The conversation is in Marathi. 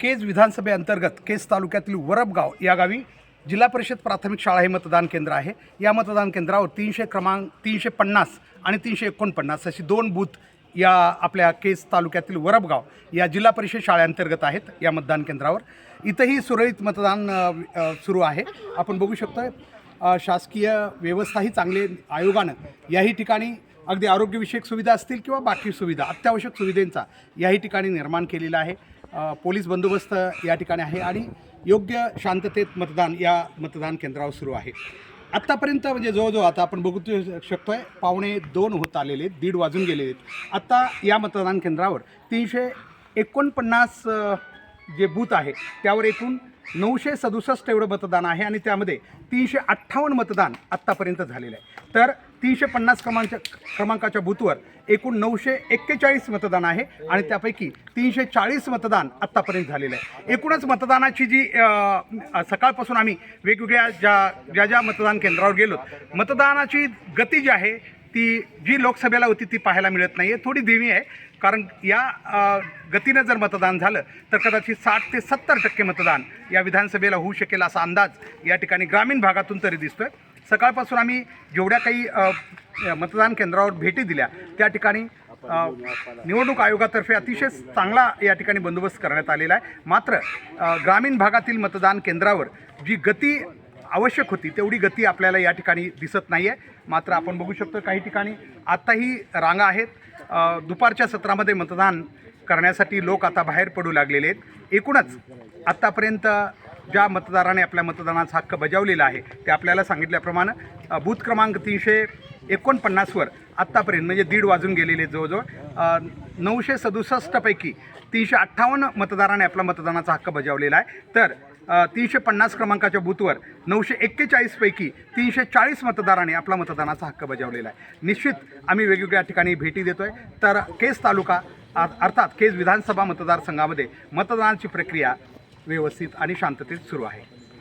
केज विधानसभेअंतर्गत केज तालुक्यातील वरबगाव या गावी जिल्हा परिषद प्राथमिक शाळा हे मतदान केंद्र आहे. या मतदान केंद्रावर तीनशे क्रमांक तीनशे पन्नास आणि तीनशे एकोणपन्नास अशी दोन बूथ या आपल्या केज तालुक्यातील वरबगाव या जिल्हा परिषद शाळेअंतर्गत आहेत या मतदान केंद्रावर. इथंही सुरळीत मतदान सुरू आहे. आपण बघू शकतो शासकीय व्यवस्थाही चांगले आयोगानं याही ठिकाणी अगदी आरोग्यविषयक सुविधा असतील किंवा बाकी सुविधा अत्यावश्यक सुविधेंचा याही ठिकाणी निर्माण केलेला आहे. पोलीस बंदोबस्त या ठिकाणी आहे आणि योग्य शांततेत मतदान या मतदान केंद्रावर सुरू आहे. आत्तापर्यंत म्हणजे जवळजवळ आता आपण बघू शकतो आहे पावणे दोन होत आलेले आहेत दीड वाजून गेलेले आहेत. आत्ता या मतदान केंद्रावर तीनशे एकोणपन्नास जे बूथ आहे त्यावर एकूण नऊशे सदुसष्ट एवढं मतदान आहे आणि त्यामध्ये तीनशे अठ्ठावन्न मतदान आत्तापर्यंत झालेलं आहे. तर तीनशे पन्नास क्रमांक क्रमांकाच्या बूथवर एकूण नऊशे एक्केचाळीस मतदान आहे आणि त्यापैकी तीनशे चाळीस मतदान आत्तापर्यंत झालेलं आहे. एकूणच मतदानाची जी सकाळपासून आम्ही वेगवेगळ्या ज्या ज्या ज्या मतदान केंद्रावर गेलो मतदानाची गती जी आहे ती जी लोकसभेला होती ती पाहायला मिळत नाही आहे थोडी धीमी आहे. कारण या गतीनं जर मतदान झालं तर कदाचित साठ ते सत्तर टक्के मतदान या विधानसभेला होऊ शकेल असा अंदाज या ठिकाणी ग्रामीण भागातून तरी दिसतोय. सकाळपासून आम्ही जेवढ्या काही मतदान केंद्रावर भेटी दिल्या त्या ठिकाणी निवडणूक आयोगातर्फे अतिशय चांगला या ठिकाणी बंदोबस्त करण्यात आलेला आहे. मात्र ग्रामीण भागातील मतदान केंद्रावर जी गती आवश्यक होती. तेवढी गती आपल्याला या ठिकाणी दिसत नाही आहे मात्र आपण बघू शकतो काही ठिकाणी आत्ताही रांगा आहेत. दुपारच्या सत्रामध्ये मतदान करण्यासाठी लोक आता बाहेर पडू लागलेले आहेत. एकूणच आत्तापर्यंत ज्या मतदाराने आपल्या मतदानाचा हक्क बजावलेला आहे ते आपल्याला सांगितल्याप्रमाणे बूथ क्रमांक तीनशे एकोणपन्नासवर आत्तापर्यंत म्हणजे दीड वाजून गेलेले जवळजवळ नऊशे सदुसष्टपैकी तीनशे अठ्ठावन्न मतदाराने आपला मतदानाचा हक्क बजावलेला आहे. तर तीनशे पन्नास क्रमांकाच्या बूथवर नऊशे एक्केचाळीसपैकी तीनशे चाळीस मतदारांनी आपला मतदानाचा हक्क बजावलेला आहे. निश्चित आम्ही वेगवेगळ्या ठिकाणी भेटी देतो आहे तर केस तालुका अर्थात केस विधानसभा मतदारसंघामध्ये मतदानाची प्रक्रिया व्यवस्थित आणि शांततेत सुरू आहे.